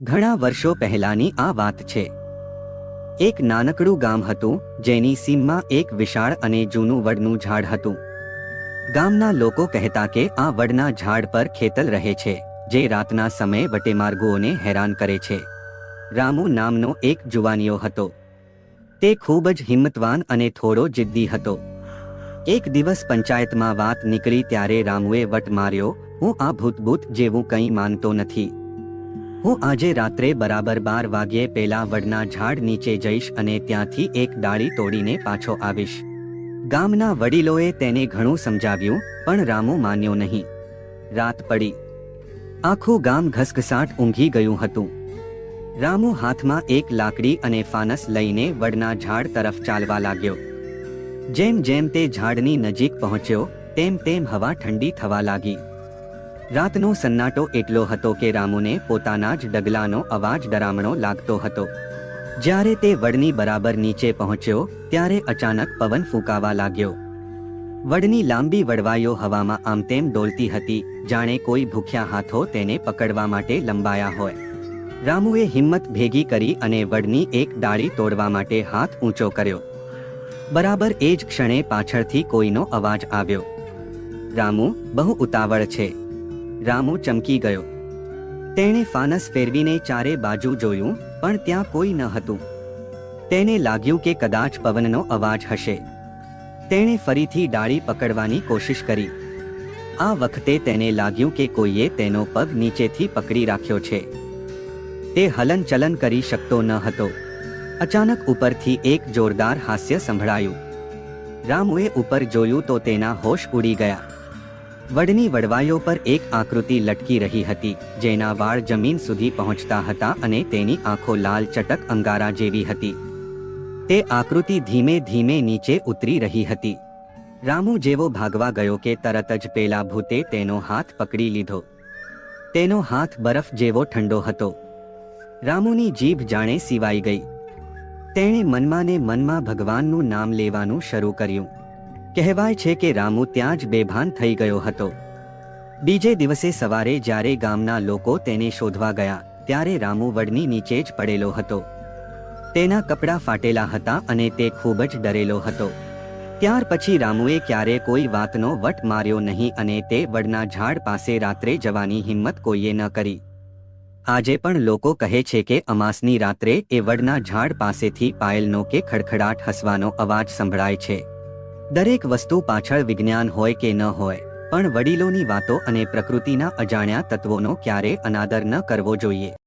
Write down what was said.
ઘણા વર્ષો પહેલાની આ વાત છે. એક નાનકડું ગામ હતું, જેની સીમમાં એક વિશાળ અને જૂનું વડનું ઝાડ હતું. ગામના લોકો કહેતા કે આ વડના ઝાડ પર ખેતલ રહે છે, જે રાતના સમયે વટેમાર્ગોને હેરાન કરે છે. રામુ નામનો એક જુવાનીઓ હતો. તે ખૂબ જ હિંમતવાન અને થોડો જિદ્દી હતો. એક દિવસ પંચાયતમાં વાત નીકળી ત્યારે રામુએ વટ માર્યો, હું આ ભૂતભૂત જેવું કંઈ માનતો નથી. હું આજે રાત્રે બરાબર બાર વાગ્યે પેલા વડના ઝાડ નીચે જઈશ અને ત્યાંથી એક ડાળી તોડીને પાછો આવીશ. ગામના વડીલોએ તેને ઘણું સમજાવ્યું, પણ રામુ માન્યો નહીં. રાત પડી. આખું ગામ ઘસઘસાટ ઊંઘી ગયું હતું. રામુ હાથમાં એક લાકડી અને ફાનસ લઈને વડના ઝાડ તરફ ચાલવા લાગ્યો. જેમ જેમ તે ઝાડની નજીક પહોંચ્યો, તેમ તેમ હવા ઠંડી થવા લાગી. રાતનો સન્નાટો એટલો હતો કે રામુને પોતાના જ ડગલાનો અવાજ ડરામણો લાગતો હતો. જ્યારે તે વડની બરાબર નીચે પહોંચ્યો, ત્યારે અચાનક પવન ફૂંકાવા લાગ્યો. વડની લાંબી વડવાઈઓ હવામાં આમ તેમ ડોલતી હતી, જાણે કોઈ ભૂખ્યા હાથો તેને પકડવા માટે લંબાયા હોય. રામુએ હિંમત ભેગી કરી અને વડની એક ડાળી તોડવા માટે હાથ ઊંચો કર્યો. બરાબર એ જ ક્ષણે પાછળથી કોઈનો અવાજ આવ્યો. રામુ, બહુ ઉતાવળ છે. રામુ ચમકી ગયો. તેણે ફાનસ ફેરવીને ચારે બાજુ જોયું, પણ ત્યાં કોઈ ન હતું. તેને લાગ્યું કે કદાચ પવનનો અવાજ હશે. તેણે ફરીથી ડાળી પકડવાની કોશિશ કરી. આ વખતે તેને લાગ્યું કે કોઈએ તેનો પગ નીચેથી પકડી રાખ્યો છે. તે હલનચલન કરી શકતો ન હતો. અચાનક ઉપરથી એક જોરદાર હાસ્ય સંભળાયું. રામુએ ઉપર જોયું તો તેના હોશ ઉડી ગયા. વડની વડવાઈઓ પર એક આકૃતિ લટકી રહી હતી, જેના વાળ જમીન સુધી પહોંચતા હતા અને તેની આંખો લાલ ચટક અંગારા જેવી હતી. તે આકૃતિ ધીમે ધીમે નીચે ઉતરી રહી હતી. રામુ જેવો ભાગવા ગયો કે તરત જ પેલા ભૂતે તેનો હાથ પકડી લીધો. તેનો હાથ બરફ જેવો ઠંડો હતો. રામુની જીભ જાણે સિવાઈ ગઈ. તેણે મનમાં ને મનમાં ભગવાનનું નામ લેવાનું શરૂ કર્યું. કહેવાય છે કે રામુ ત્યાં જ બેભાન થઈ ગયો હતો. બીજે દિવસે સવારે જ્યારે ગામના લોકો તેને શોધવા ગયા, ત્યારે રામુ વડની નીચે જ પડેલો હતો. તેના કપડાં ફાટેલા હતા અને તે ખૂબ જ ડરેલો હતો. ત્યાર પછી રામુએ ક્યારે કોઈ વાતનો વટ માર્યો નહીં અને તે વડના ઝાડ પાસે રાત્રે જવાની હિંમત કોઈએ ન કરી. આજે પણ લોકો કહે છે કે અમાસની રાત્રે એ વડના ઝાડ પાસેથી પાયલનો કે ખડખડાટ હસવાનો અવાજ સંભળાય છે. દરેક વસ્તુ પાછળ વિજ્ઞાન હોય કે ન હોય, પણ વડીલોની વાતો અને પ્રકૃતિના અજાણ્યા તત્વોનો ક્યારે અનાદર ન કરવો જોઈએ.